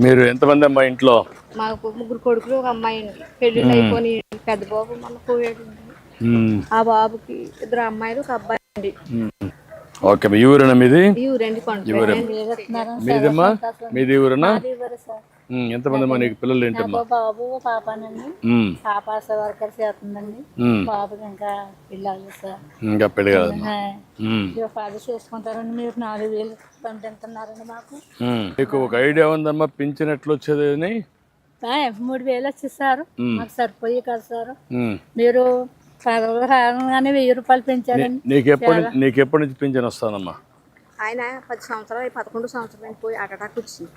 మీరు ఎంతమంది అమ్మా ఇంట్లో? మాకు ముగ్గురు కొడుకులు ఒక అమ్మాయి అండి పెళ్ళిళ్ళు అయిపోయి పెద్ద బాబు మన పోయాడు. ఆ బాబుకి ఇద్దరు అమ్మాయిలు ఒక అబ్బాయి అండి. ఓకే ఈ ఊరేనా? మీది మీదమ్మా? మీది ఊరేనా. ఎంతమంది అమ్మా నీకు పిల్లలు ఏంటమ్మా? బాబు పాపనండి. పాప ఆశా వర్కర్ చేస్తుందండి. బాబుకి ఇంకా పిల్లలు సార్. ఇంకా పెళ్ళి కాదమ్మా ఫాదర్ చేసుకుంటారండి మీరు. నాలుగు వేలు పంపిస్తున్నారండి మాకు. మీకు ఒక ఐడియా ఉందమ్మా? పింఛన్ ఎట్లా వచ్చేది మూడు వేలు వచ్చేసారు మాకు సరిపోయి కదా సార్. మీరు రాగానే వెయ్యి రూపాయలు పెంచారండి. నీకు ఎప్పటి నీకు ఎప్పటి నుంచి పింఛన్ వస్తానమ్మా? ఆయన పది సంవత్సరాలు పదకొండు సంవత్సరాలు పోయి అటాక్ వచ్చింది.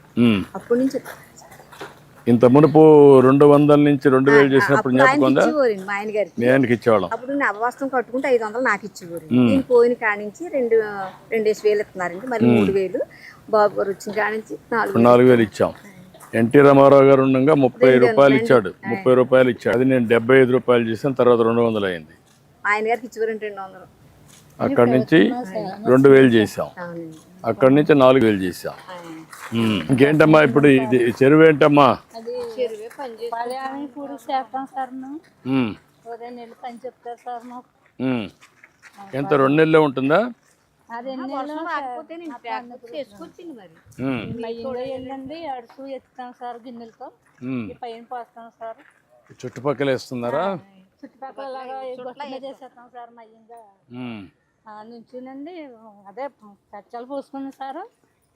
అప్పటి నుంచి ఇంత మునుపు రెండు వందల నుంచి రెండు వేలు చేసినప్పుడు అప్పుడు ఆయనకి జ్ఞాపకం ఇచ్చేవాళ్ళం. అప్పుడు నేను అవవాసం కట్టుకుంటే ఐదు వందలు నాకు ఇచ్చేవారు. నేను పోయిన కాడి నుంచి రెండు రెండేసి వేలు ఇస్తున్నారండి. మరి మూడు వేలు. బాబు గారు వచ్చిన కాడి నుంచి నాలుగు వేలు ఇచ్చాం. ఎన్టీ రామారావు గారు ఉండగా ముప్పై రూపాయలు ఇచ్చాడు. ముప్పై రూపాయలు ఇచ్చాడు. అది నేను డెబ్బై ఐదు రూపాయలు చేసాను తర్వాత రెండు వందలు అయింది. ఆయన గారికి ఇచ్చేవారండి రెండు వందలు. అక్కడి నుంచి రెండు వేలు చేసాం అక్కడి నుంచి నాలుగు వేలు చేసాం. ఇంకేంటమ్మా ఇప్పుడు ఇది చెరువు ఏంటమ్మా. ఎంత రెండు నెలలే ఉంటుందా? చుట్టుపక్కల వేస్తున్నారా? చుట్టుపక్కల నుంచునండి. అదే కచ్చలు పోసుకుని సార్.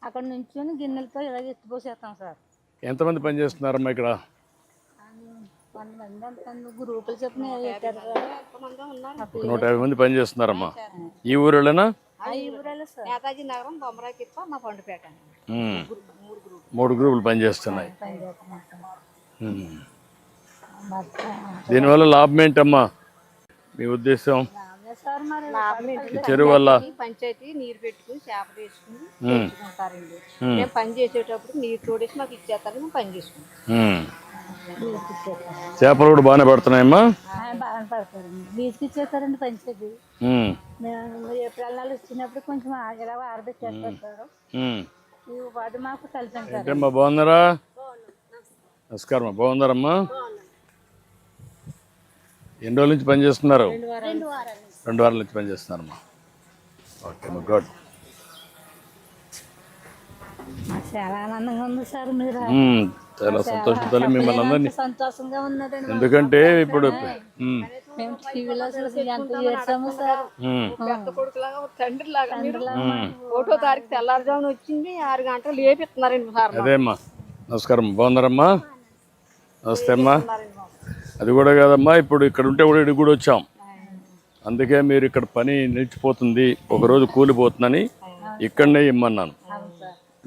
అక్కడ నుంచుని గిన్నెలతో ఇలాగ ఎత్తిపోసేస్తాం సార్. ఎంతమంది పని చేస్తున్నారమ్మా ఇక్కడ? గ్రూపులు చెప్పిన నూట యాభై మంది పని చేస్తున్నారమ్మా. ఈ ఊరిలోనా నేతాజీ నగరం బొమ్మరాయి తిప్ప మా పండుపేట. మూడు గ్రూపులు. పని చేస్తున్నాయి. పని చేస్తున్నాం. సార్. ఉమ్. మొత్తం దీనివల్ల లాభం ఏంటమ్మా? మీ ఉద్దేశం? అదే సార్ మరి ఈ చెరువు వల్ల ఈ పంచాయతీ నీరు పెట్టుకుని చేప వేసుకుని తెచ్చుకుంటారండి మేము. పని చేసేటప్పుడు నీరు తోడేసి మాకు ఇచ్చేస్తారని మేము పని చేసుకుంటాం. చేపలు కూడా బాగానే పడుతున్నాయమ్మా? ఆయన బాగా పడతారండి బీచ్కి ఇచ్చేస్తారండి పంచాయతీ. మేము. ఏప్రిల్ నెల వచ్చినప్పుడు కొంచెం ఇలా ఆరబెట్టేస్తారు వాటి మాకు ఏంటమ్మా బాగున్నారా? నమస్కారం. బాగున్నారమ్మా? ఎన్ని రోజుల నుంచి పని చేస్తున్నారు? రెండు వారాల నుంచి పని చేస్తున్నారమ్మా ఓకే అమ్మా గుడ్ చాలా ఆనందంగా ఉంది సార్ మీరు. చాలా సంతోషంతో మిమ్మల్ని అందరినీ సంతోషంగా ఉన్నదండి ఎందుకంటే ఇప్పుడు ఉమ్. మేము. టీవీలో చూసి ఎంత చేసాము సార్. ఉమ్. పెద్ద కొడుకులాగా తండ్రి లాగా మీరు ఒకటో తారీఖు తెల్లారుజామున వచ్చింది ఆరు గంటలు లేపిస్తున్నారండి సార్ అదే అమ్మా నమస్కారం బాగున్నారమ్మా? నమస్తే అమ్మా. అది కూడా కాదమ్మా ఇప్పుడు ఇక్కడ ఉంటే కూడా ఇక్కడికి కూడా వచ్చాం. అందుకే మీరు ఇక్కడ పని నిలిచిపోతుంది. ఒకరోజు కూలిపోతుందని ఇక్కడనే ఇమ్మన్నాను.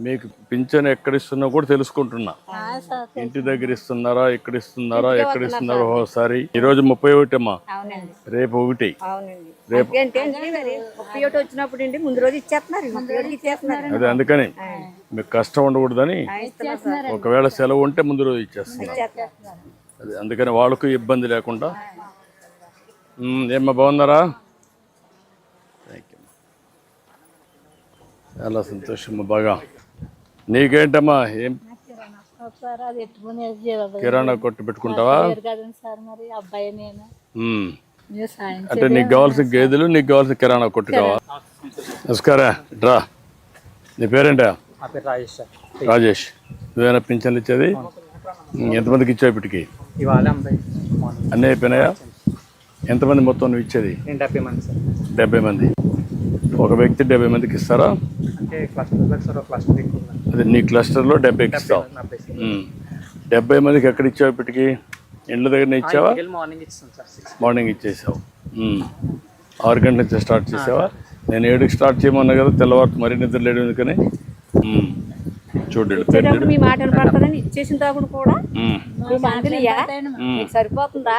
మీకు పింఛన్ ఎక్కడ ఇస్తున్నా కూడా తెలుసుకుంటున్నా. ఇంటి దగ్గర ఇస్తున్నారా ఇక్కడ ఇస్తున్నారా ఎక్కడ ఇస్తున్నారో ఒకసారి. ఈ రోజు ముప్పై ఒకటి. అమ్మా రేపు ఒకటి ఇచ్చేస్తున్నారు. అదే అందుకని మీకు కష్టం ఉండకూడదని ఒకవేళ సెలవు ఉంటే ముందు రోజు ఇచ్చేస్తున్నారు. అదే అందుకని వాళ్ళకు ఇబ్బంది లేకుండా ఏమ్మా బాగున్నారా? థ్యాంక్ యూ చాలా సంతోషమ్మా బాగా. నీకేంటమ్మా ఏం? కిరాణా కొట్టు పెట్టుకుంటావా? అంటే నీకు కావాల్సిన గేదెలు నీకు కావాల్సిన కిరాణా కొట్టు కావాలా నమస్కారం డ్రా. నీ పేరేంటా? రాజేష్ సార్. రాజేష్. నువ్వేనా పింఛన్లు ఇచ్చేది? ఎంతమందికి ఇచ్చావు ఇప్పటికి? అన్నీ అయిపోయినాయా? ఎంతమంది మొత్తం నువ్వు ఇచ్చేది? నేను డెబ్బై మంది సార్. డెబ్బై మంది. ఒక వ్యక్తి డెబ్బై మందికి ఇస్తారా? అంటే క్లస్టర్ సార్? క్లస్టర్. అది నీ క్లస్టర్లో డెబ్బైకి ఇస్తావు. డెబ్బై మందికి ఎక్కడ ఇచ్చావు ఇప్పటికి? ఇండ్ల దగ్గరనే ఇచ్చావా? మార్నింగ్ సార్ సిక్స్ మార్నింగ్ ఇచ్చేసావు. ఆరు గంటల నుంచి స్టార్ట్ చేసావా? నేను ఏడుకి స్టార్ట్ చేయమన్నా కదా తెల్లవారు మరీ నిద్ర లేడు ఎందుకని. చూడండి మీ మాటలు ఇచ్చేసిన కూడా సరిపోతుందా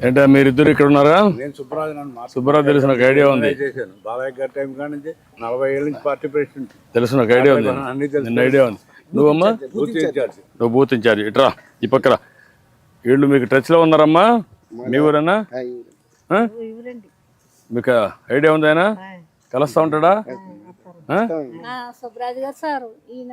ఏంటా మీరిద్దరు ఇక్కడ ఉన్నారా? నేను సుబ్బరాజు సుబ్బారావు తెలిసిన ఒక ఐడియా ఉంది. చేశాను. బాలయ్య గారి టైం కాడి నుంచి నలభై ఏళ్ళ నుంచి పార్టీ ప్రెసిడెంట్. తెలిసిన ఒక ఐడియా ఉంది. అన్ని. నిన్న ఐడియా ఉంది. నువ్వమ్మా? Booth incharge. నువ్వు బూత్ ఇన్ఛార్జ్. ఇట్రా ఈ పక్కన వీళ్ళు మీకు టచ్లో ఉన్నారమ్మా? మీ ఊరేనా? మీకు ఐడియా ఉంది ఆయన? కలుస్తా ఉంటాడా? ఆ? ఆ, సుబ్బరాజు గారు సార్ ఈయన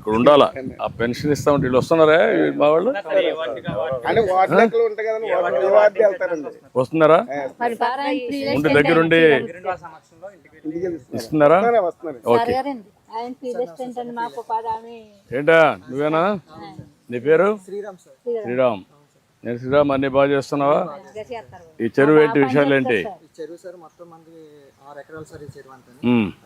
ఇక్కడ ఉండాలా? ఆ పెన్షన్ ఇస్తా ఉంటే వీళ్ళు వస్తున్నారా మా వాళ్ళు? వస్తున్నారా? ఉండి దగ్గరుండి ఇస్తున్నారా? వస్తున్నారు ఓకే. ఏంటా? నువ్వేనా? నీ పేరు? శ్రీరామ్. శ్రీరామ్ అన్ని బాగా చేస్తున్నావా? ఈ చెరువు ఏంటి విషయాలు ఏంటి? ఈ చెరువు సార్ మొత్తం మనకి ఆరు ఎకరాలు సార్ ఈ చెరువు అంతా.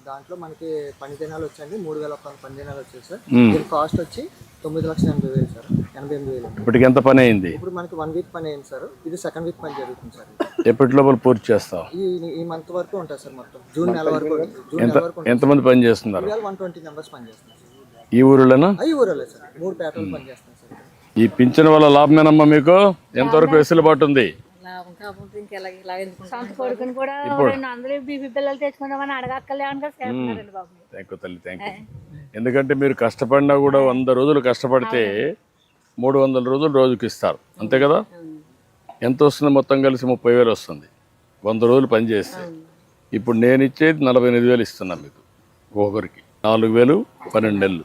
దాంట్లో మనకి పని దినాలు వచ్చండి మూడు వేల పని దినాలు వచ్చాయి సార్. దీని కాస్ట్ వచ్చి తొమ్మిది లక్షల ఎనభై వేలు సార్. ఎనభై ఎనిమిది వేలు. ఇప్పటికి ఎంత పని అయింది? ఇప్పుడు మనకి వన్ వీక్ పని అయింది సార్. ఇది సెకండ్ వీక్ పని జరుగుతుంది సార్. ఎప్పటి లోపల పూర్తి చేస్తావు? ఈ ఈ మంత్ వరకు ఉంటుంది సార్ మొత్తం. జూన్ నెల వరకు. జూన్ నెల వరకు ఎంతమంది పని చేస్తున్నారు? వన్ ట్వంటీ మెంబర్స్ పని చేస్తున్నారు. ఈ ఊరిలోనా? అవి ఊరలే సార్. మూడు పేటలు పని ఈ పింఛన్ వల్ల లాభమేనమ్మా మీకు? ఎంతవరకు వెసులుబాటు ఉంది? థ్యాంక్ యూ తల్లి థ్యాంక్ యూ. ఎందుకంటే మీరు కష్టపడినా కూడా వంద రోజులు కష్టపడితే మూడు వందల రోజులు రోజుకి ఇస్తారు. అంతే కదా? ఎంత వస్తుంది మొత్తం కలిసి? ముప్పై వేలు వస్తుంది. వంద రోజులు పని చేస్తే. ఇప్పుడు నేను ఇచ్చేది నలభై ఎనిమిది వేలు ఇస్తున్నాను మీకు. ఒక్కొక్కరికి నాలుగు వేలు పన్నెండు నెలలు.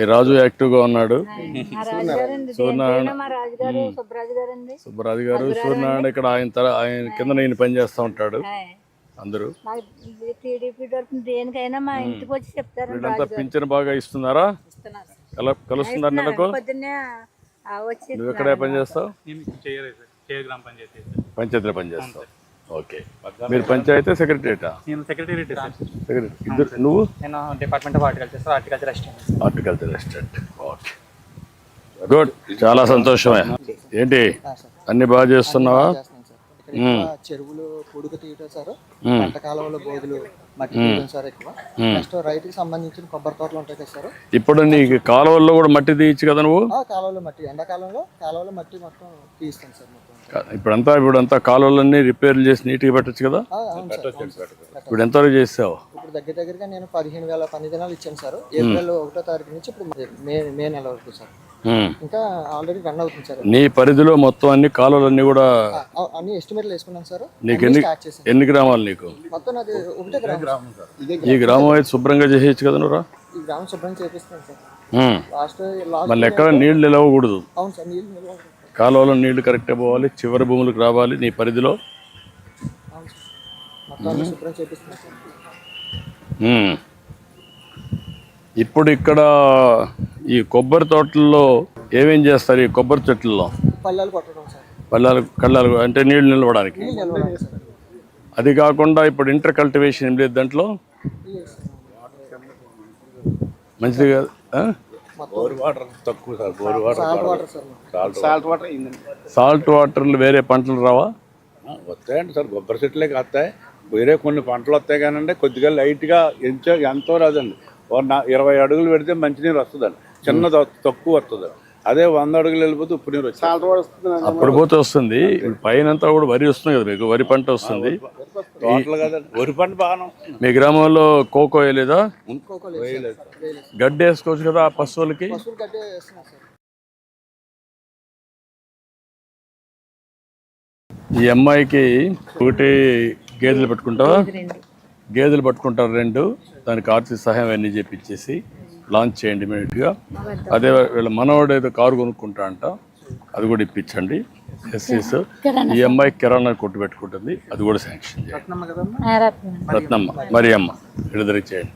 ఈ రాజు ఉన్నాడు. రాజుగారండి. దేనికైనా మా రాజుగారు సుబ్బరాజు గారు సూర్యనారాయణ ఇక్కడ ఆయన తర ఆయన కింద నేను పని చేస్తూ ఉంటాడు. అందరూ. వీళ్ళంతా పింఛన్ బాగా ఇస్తున్నారా? కల కలుస్తున్నారు నెలకు నువ్వు ఎక్కడే పని చేస్తావు? పంచాయతీలో పని చేస్తావు. ఓకే. మీరు పంచాయతీ సెక్రటరీటా? నేను సెక్రటరీ సెక్రటరీ. ఇద్దరు నువ్వు? నేను department of horticulture sir horticulture assistant. Horticulture restaurant okay. Good. చాలా సంతోషమే. ఏంటి? అన్ని బాగా చేస్తున్నావా? చెరువులు పొడుగు తీయటం సార్. పంట కాలంలో బోధులు మట్టి తీయడం సార్ ఎక్కువ. నెక్స్ట్ రైతుకి సంబంధించిన కొబ్బరి తోటలు ఉంటాయి కదా సార్. ఇప్పుడు నీకు కాలువల్లో కూడా మట్టి తీయచ్చు కదా నువ్వు? ఆ కాలువలో మట్టి ఎండాకాలంలో కాలువలో మట్టి మొత్తం తీస్తాం సార్ ఇప్పుడంతా ఇప్పుడంతా కాలువలన్నీ రిపేర్లు చేసి నీట్గా పెట్టచ్చు కదా. ఇప్పుడు ఎంతవరకు చేసావు? ఇప్పుడు దగ్గర దగ్గరగా నేను పదిహేను వేల పని దినాలు ఇచ్చాను సార్. ఏప్రిల్ ఒకటో తారీఖు నుంచి ఇప్పుడు మే మే నెల వరకు సార్. ఇంకా ఆల్రెడీ రన్ అవుతుంది సార్. నీ పరిధిలో మొత్తం అన్ని కాలువలన్నీ కూడా అన్ని ఎస్టిమేట్లు వేసుకున్నాను సార్. నీకు ఎన్ని ఎన్ని గ్రామాలు నీకు? మొత్తం నాది ఒకటే గ్రామం. సార్. ఇదే ఈ గ్రామం. అయితే శుభ్రంగా చేసేయచ్చు కదా నువ్వురా ఈ గ్రామం శుభ్రం చేపిస్తాను సార్. లాస్ట్ లాస్ట్ మళ్ళీ ఎక్కడ నీళ్ళు నిలవకూడదు. అవును సార్ నీళ్ళు నిల్వ ఉంటుంది. కాలువలో నీళ్ళు కరెక్ట్గా పోవాలి చివరి భూములకు రావాలి నీ పరిధిలో. ఇప్పుడు ఇక్కడ ఈ కొబ్బరి తోటల్లో ఏమేం చేస్తారు ఈ కొబ్బరి చెట్లలో? పల్లెలు కళ్ళాలు అంటే నీళ్ళు నిలవడానికి. నీళ్ళు నిల్వడానికి సార్. అది కాకుండా ఇప్పుడు ఇంటర్ కల్టివేషన్ ఏం లేదు దాంట్లో. మంచిది కాదు? బోర్ వాటర్ తక్కువ sir bore water salt water sir మాకు. Salt water. అయిందండి. సాల్ట్ వాటర్లు వేరే పంటలు రావా? వస్తాయండి సార్ కొబ్బరి చెట్లే వస్తాయి వేరే కొన్ని పంటలు వస్తాయి కానండి కొద్దిగా లైట్గా ఎంచో ఎంతో రాదండి. ఓ నా- ఇరవై అడుగులు పెడితే మంచినీరు వస్తుందండి. చిన్న తక్కువ వస్తుంది అదే వంద అడుగులు వెళ్ళిపోతే ఉప్పు నీరు వచ్చింది అప్పుడు పోతే వస్తుంది. పైన అంతా కూడా వరి వస్తుంది కదా మీకు. వరి పంట వస్తుంది. వరి పంట బాగా మీ గ్రామంలో కోకో వేయలేదా? గడ్డి వేసుకోవచ్చు కదా పశువులకి? ఈ అమ్మాయికి ఒకటి గేదెలు పెట్టుకుంటావా? గేదెలు పట్టుకుంటారు రెండు. దానికి ఆర్థిక సహాయం అన్నీ చేపించేసి లాంచ్ చేయండి ఇమీడియట్గా. అదే వీళ్ళ మనవాడు ఏదో కారు కొనుక్కుంటా అంట అది కూడా ఇప్పించండి. ఎస్ఎస్ ఈ అమ్మాయి కిరాణా కొట్టు పెట్టుకుంటుంది. అది కూడా శాంక్షన్ చేయండి. రత్నమ్మ మరి అమ్మ? విడుదల చేయండి.